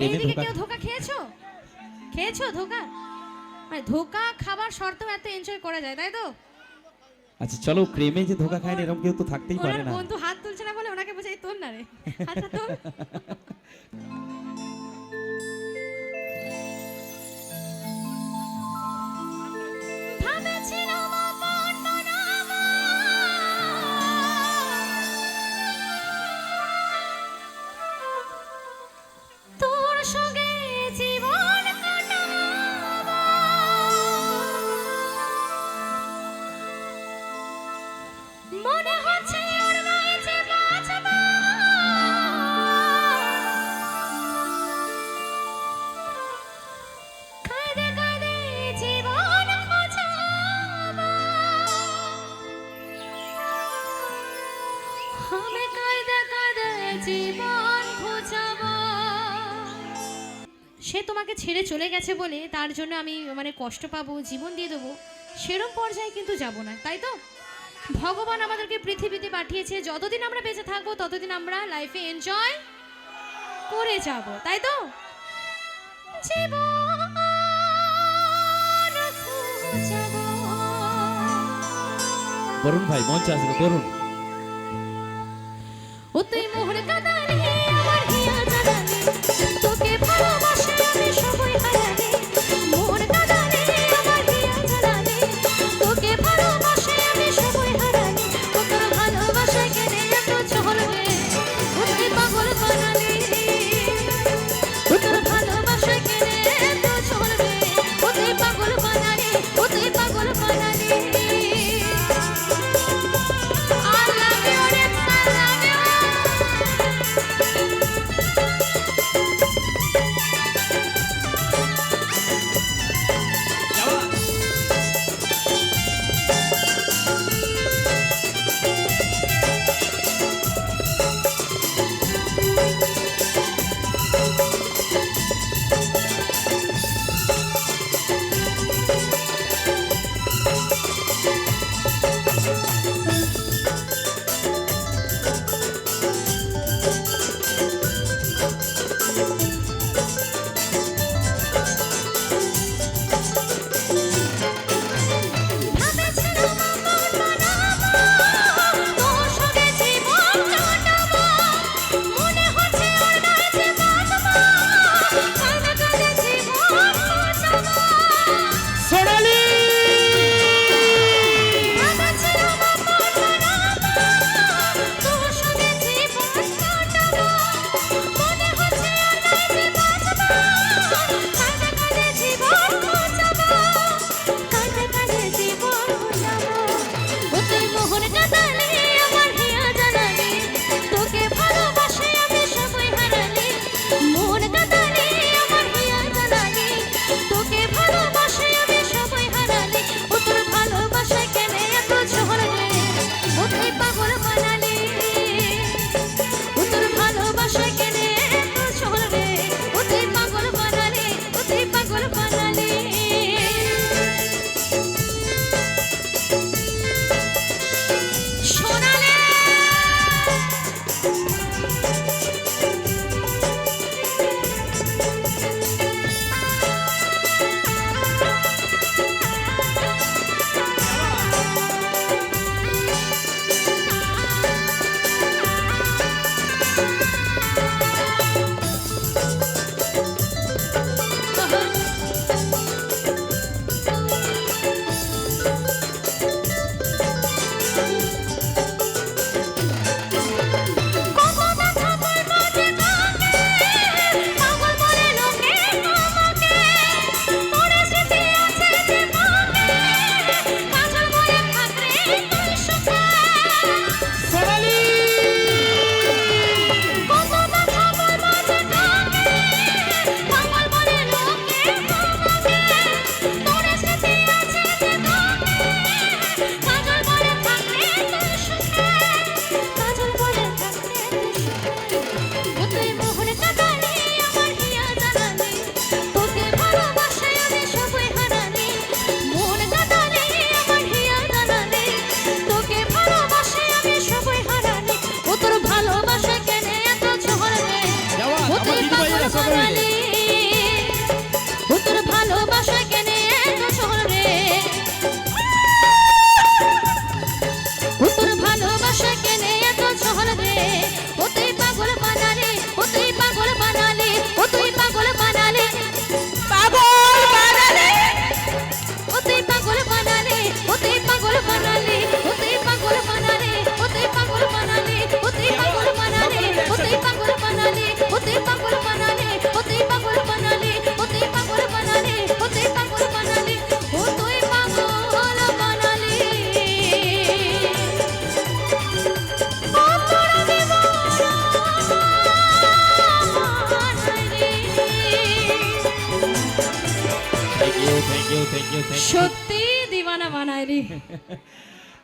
প্রেমে ধোকা। কেউ ধোকা খেয়েছো? খেয়েছো ধোকা? মানে ধোকা খাবার শর্তেও এত এনজয় করা যায় তাই তো? আচ্ছা চলো প্রেমে যে ধোকা খায় এরকম কেউ তো থাকতেই পারে না। বন্ধু হাত তুলছে না বলে ওনাকে বোঝাই তোর না রে। আচ্ছা তোল কাঁদে জীবন। সে তোমাকে ছেড়ে চলে গেছে বলে তার জন্য আমি মানে কষ্ট পাবো, জীবন দিয়ে দেবো, সেরম পর্যায়ে কিন্তু যাব না, তাই তো? ভগবান আমাদেরকে পৃথিবীতে পাঠিয়েছে, যতদিন আমরা বেঁচে থাকব, ততদিন আমরা লাইফে এনজয় করে যাব, তাই তো? বরুণ ভাই, মঞ্চে আসবে, বরুণ। সত্যি দিবানা বানায় রে